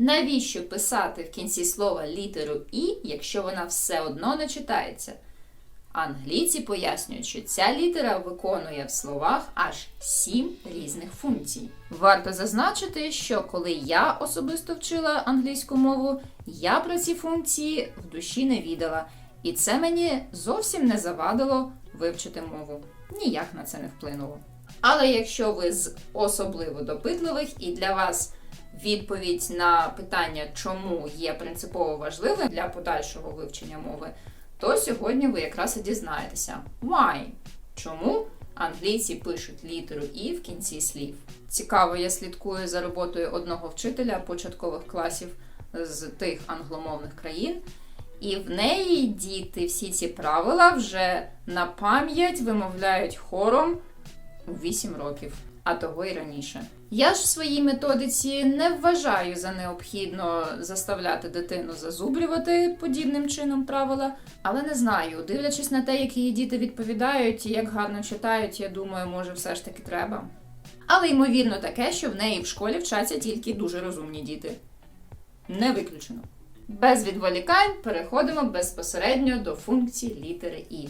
Навіщо писати в кінці слова літеру І, якщо вона все одно не читається? Англійці пояснюють, що ця літера виконує в словах аж сім різних функцій. Варто зазначити, що коли я особисто вчила англійську мову, я про ці функції в душі не відала, і це мені зовсім не завадило вивчити мову. Ніяк на це не вплинуло. Але якщо ви з особливо допитливих і для вас відповідь на питання, чому є принципово важливим для подальшого вивчення мови, то сьогодні ви якраз і дізнаєтеся. Why? Чому англійці пишуть літеру І в кінці слів? Цікаво, я слідкую за роботою одного вчителя початкових класів з тих англомовних країн. І в неї діти всі ці правила вже на пам'ять вимовляють хором у 8 років, а того й раніше. Я ж в своїй методиці не вважаю за необхідно заставляти дитину зазублювати подібним чином правила, але не знаю, дивлячись на те, як її діти відповідають і як гарно читають, я думаю, може, все ж таки треба. Але ймовірно таке, що в неї в школі вчаться тільки дуже розумні діти. Не виключено. Без відволікань переходимо безпосередньо до функцій літери І.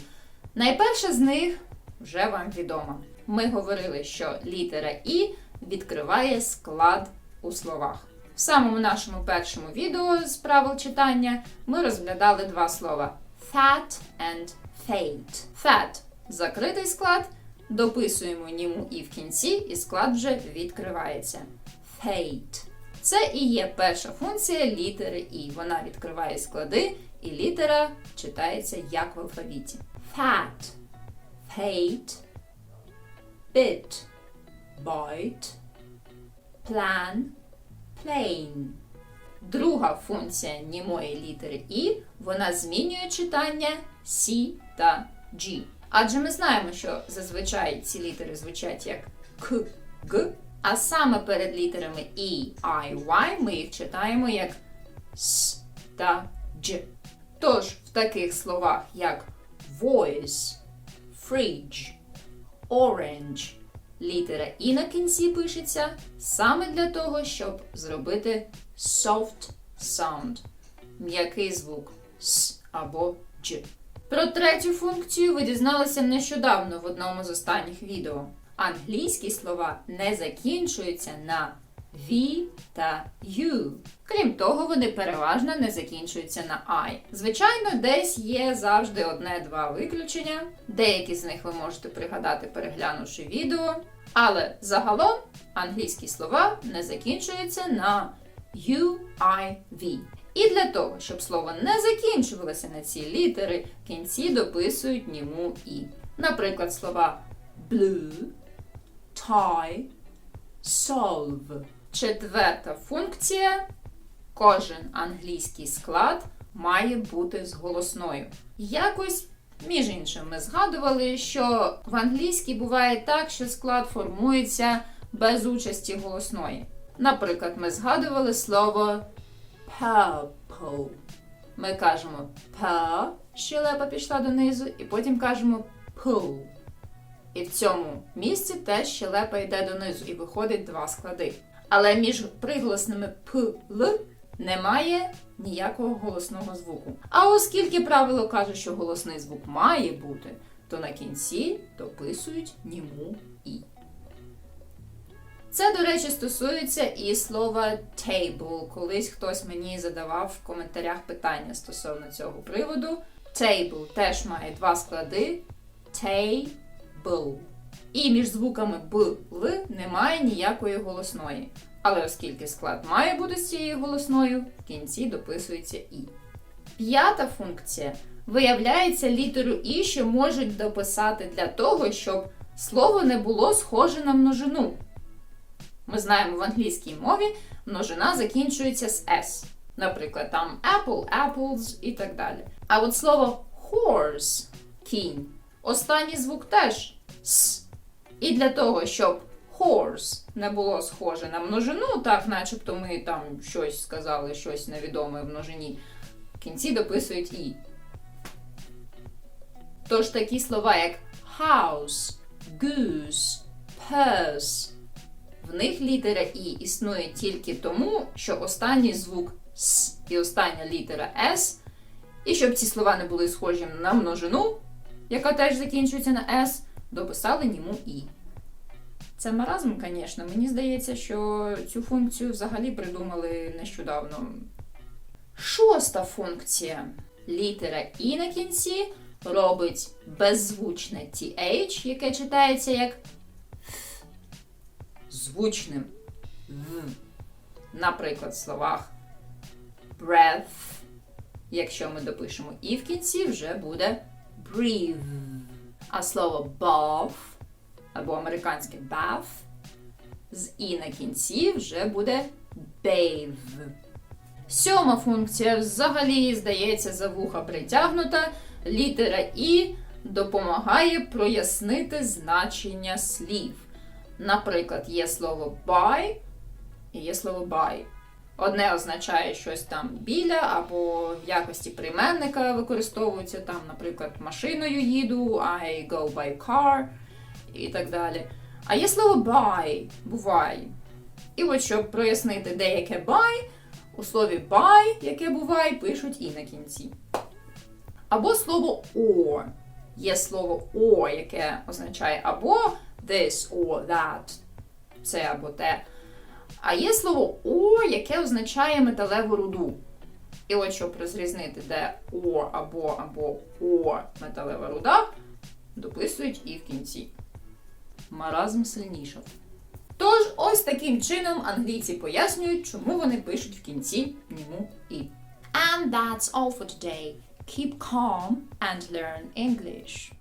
Найперша з них вже вам відома. Ми говорили, що літера І відкриває склад у словах. В самому нашому першому відео з правил читання ми розглядали два слова fat and fate. Fat – закритий склад, дописуємо німу і в кінці, і склад вже відкривається. Fate. Це і є перша функція літери І. Вона відкриває склади, і літера читається як в алфавіті. Fat, fate, bit, bite, plan, plane. Друга функція німої літери І вона змінює читання С та G. Адже ми знаємо, що зазвичай ці літери звучать як К, Г, а саме перед літерами І, I, Y ми їх читаємо як С та Дж. Тож в таких словах як voice, fridge, orange, літера І на кінці пишеться саме для того, щоб зробити soft sound, м'який звук С або Дж. Про третю функцію ви дізналися нещодавно в одному з останніх відео. Англійські слова не закінчуються на V та U. Крім того, вони переважно не закінчуються на I. Звичайно, десь є завжди одне-два виключення. Деякі з них ви можете пригадати, переглянувши відео. Але загалом англійські слова не закінчуються на U, I, V. І для того, щоб слово не закінчувалося на ці літери, в кінці дописують німу І. Наприклад, слова blue, tie, solve. Четверта функція. Кожен англійський склад має бути з голосною. Якось, між іншим, ми згадували, що в англійській буває так, що склад формується без участі голосної. Наприклад, ми згадували слово purple. Ми кажемо per, щелепа пішла донизу, і потім кажемо pull. І в цьому місці теж щелепа йде донизу і виходить два склади. Але між приголосними п, л немає ніякого голосного звуку. А оскільки правило каже, що голосний звук має бути, то на кінці дописують німу і. Це, до речі, стосується і слова table. Колись хтось мені задавав в коментарях питання стосовно цього приводу. Table теж має два склади table. І між звуками Б, Л немає ніякої голосної. Але оскільки склад має бути з цією голосною, в кінці дописується І. П'ята функція виявляється літеру І, що можуть дописати для того, щоб слово не було схоже на множину. Ми знаємо в англійській мові множина закінчується з S. Наприклад, там apple, apples і так далі. А от слово horse кінь. Останній звук теж С. І для того, щоб horse не було схоже на множину, так начебто ми там щось сказали, щось невідоме в множині, в кінці дописують І. Тож такі слова, як house, goose, purse, В них літера І існує тільки тому, що останній звук С і остання літера С, і щоб ці слова не були схожі на множину, яка теж закінчується на С, дописали німу І. Це маразм, звісно. Мені здається, що цю функцію взагалі придумали нещодавно. Шоста функція. Літера І на кінці робить беззвучне TH, яке читається як звучним. Наприклад, в словах breath. Якщо ми допишемо і в кінці, вже буде breathe. А слово bath або американське bath з і на кінці вже буде bathe. Сьома функція взагалі, здається, за вуха притягнута. Літера І допомагає прояснити значення слів. Наприклад, є слово buy і є слово buy. Одне означає щось там біля, або в якості прийменника використовується там, наприклад, машиною їду, I go by car і так далі. А є слово buy, бувай. І от щоб прояснити деяке buy, у слові buy, яке буває, пишуть і на кінці. Або слово or. Є слово or, яке означає або this or that, це або те. А є слово or, яке означає металеву руду. І от щоб розрізнити, де or або або or металева руда, дописують і в кінці. Маразм сильнішав. Тож, ось таким чином англійці пояснюють, чому вони пишуть в кінці німу і. And that's all for today. Keep calm and learn English.